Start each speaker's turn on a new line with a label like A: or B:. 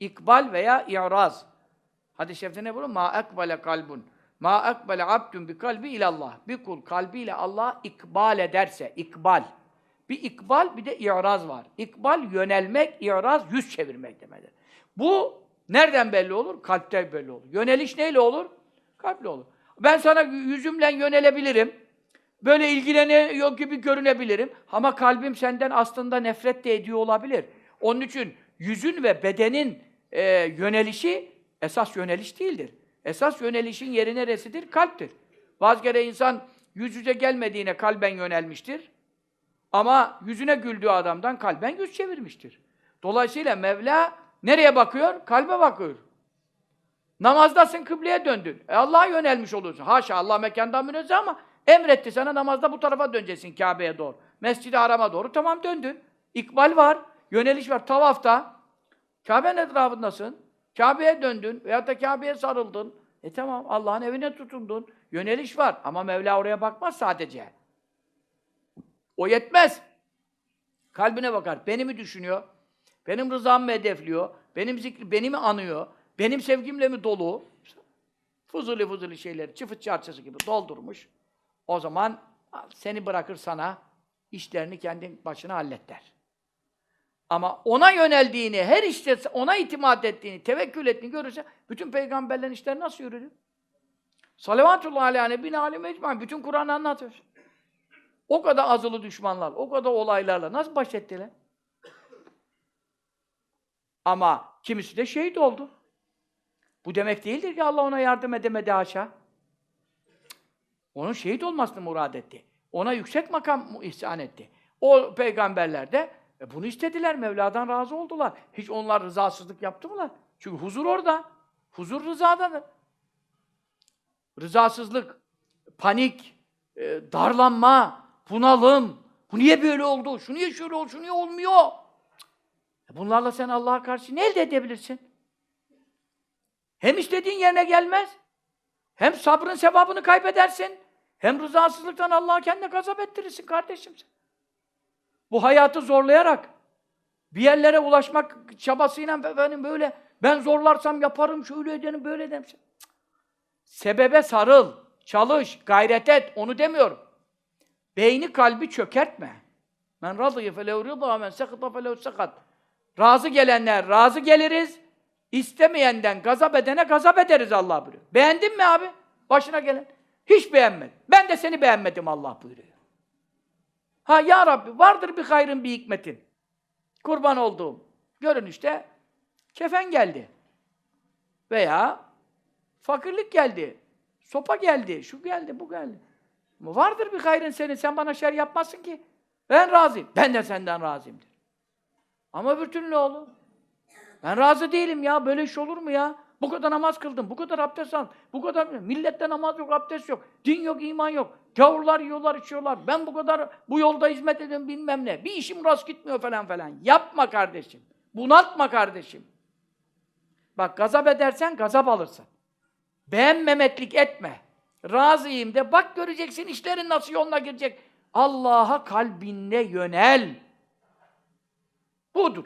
A: İkbal veya i'raz. Hadis-i şerifte ne buyuruyor? Ma ekbale kalbun. Ma ekbele abdun bi kalbi ilallah. Bir kul kalbiyle Allah'a ikbal ederse, ikbal. Bir ikbal bir de i'raz var. İkbal yönelmek, i'raz yüz çevirmek demektir. Bu nereden belli olur? Kalpten belli olur. Yöneliş neyle olur? Kalple olur. Ben sana yüzümle yönelebilirim. Böyle ilgileniyor gibi görünebilirim. Ama kalbim senden aslında nefret de ediyor olabilir. Onun için yüzün ve bedenin e, yönelişi esas yöneliş değildir. Esas yönelişin yeri neresidir? Kalptir. Bazı kere insan yüz yüze gelmediğine kalben yönelmiştir. Ama yüzüne güldüğü adamdan kalben yüz çevirmiştir. Dolayısıyla Mevla nereye bakıyor? Kalbe bakıyor. Namazdasın, kıbleye döndün. E Allah'a yönelmiş olursun. Haşa Allah mekandan münezzeh ama emretti sana namazda bu tarafa döneceksin Kabe'ye doğru. Mescid-i Haram'a doğru. Tamam döndün. İkbal var, yöneliş var. Tavafta Kabe'nin etrafındasın. Kabe'ye döndün veyahut da Kabe'ye sarıldın. E tamam Allah'ın evine tutundun. Yöneliş var ama Mevla oraya bakmaz sadece. O yetmez. Kalbine bakar. Beni mi düşünüyor? Benim rızamı mı hedefliyor? Benim zikri, beni mi anıyor? Benim sevgimle mi dolu? Fuzuli fuzuli şeyleri, çıfıt çarçası gibi doldurmuş. O zaman seni bırakır sana, işlerini kendin başına hallet der. Ama ona yöneldiğini, her işte ona itimat ettiğini, tevekkül ettiğini görürse, bütün peygamberlerin işleri nasıl yürüdü? Salavatullah aleyhi nebine alim ecmaîn. Bütün Kur'an'ı anlatıyor. O kadar azılı düşmanlar, o kadar olaylarla nasıl baş ettiler? Ama kimisi de şehit oldu. Bu demek değildir ki Allah ona yardım edemedi haşa. Onun şehit olmasını murad etti. Ona yüksek makam ihsan etti. O peygamberler de e, bunu istediler, Mevla'dan razı oldular. Hiç onlar rızasızlık yaptı mılar? Çünkü huzur orada. Huzur rızadadır. Rızasızlık, panik, e, darlanma, bunalım. Bu niye böyle oldu? Şu niye şöyle oldu? Şu niye olmuyor? E, Bunlarla sen Allah'a karşı ne elde edebilirsin? Hem istediğin yerine gelmez, hem sabrın sevabını kaybedersin, hem rızasızlıktan Allah'a kendine gazap ettirirsin kardeşim sen. Bu hayatı zorlayarak, bir yerlere ulaşmak çabasıyla benim böyle, ben zorlarsam yaparım, şöyle ederim, böyle ederim. Cık. Sebebe sarıl, çalış, gayret et, onu demiyorum. Beyni kalbi çökertme. Men radıyı felev rıza men sekıta felev sekat. Razı gelenler razı geliriz. İstemeyenden gazap edene gazap ederiz Allah buyuruyor. Beğendin mi abi? Başına gelen. Hiç beğenmedim. Ben de seni beğenmedim Allah buyuruyor. Ha ya Rabbi vardır bir hayrın bir hikmetin. Kurban olduğum. Görünüşte kefen geldi. Veya fakirlik geldi. Sopa geldi. Şu geldi, bu geldi. Ama vardır bir hayrın senin. Sen bana şer yapmazsın ki. Ben razıyım. Ben de senden razıyımdır. Ama öbür türlü ne olur? Ben razı değilim ya. Böyle iş olur mu ya? Bu kadar namaz kıldım, bu kadar abdest aldım, bu kadar... Millette namaz yok, abdest yok, din yok, iman yok. Gavurlar yiyorlar, içiyorlar. Ben bu kadar bu yolda hizmet ediyorum bilmem ne. Bir işim rast gitmiyor falan falan. Yapma kardeşim. Bunaltma kardeşim. Bak gazap edersen gazap alırsın. Beğenmemeklik etme. Razıyım de bak göreceksin işlerin nasıl yoluna girecek. Allah'a kalbinle yönel. Budur.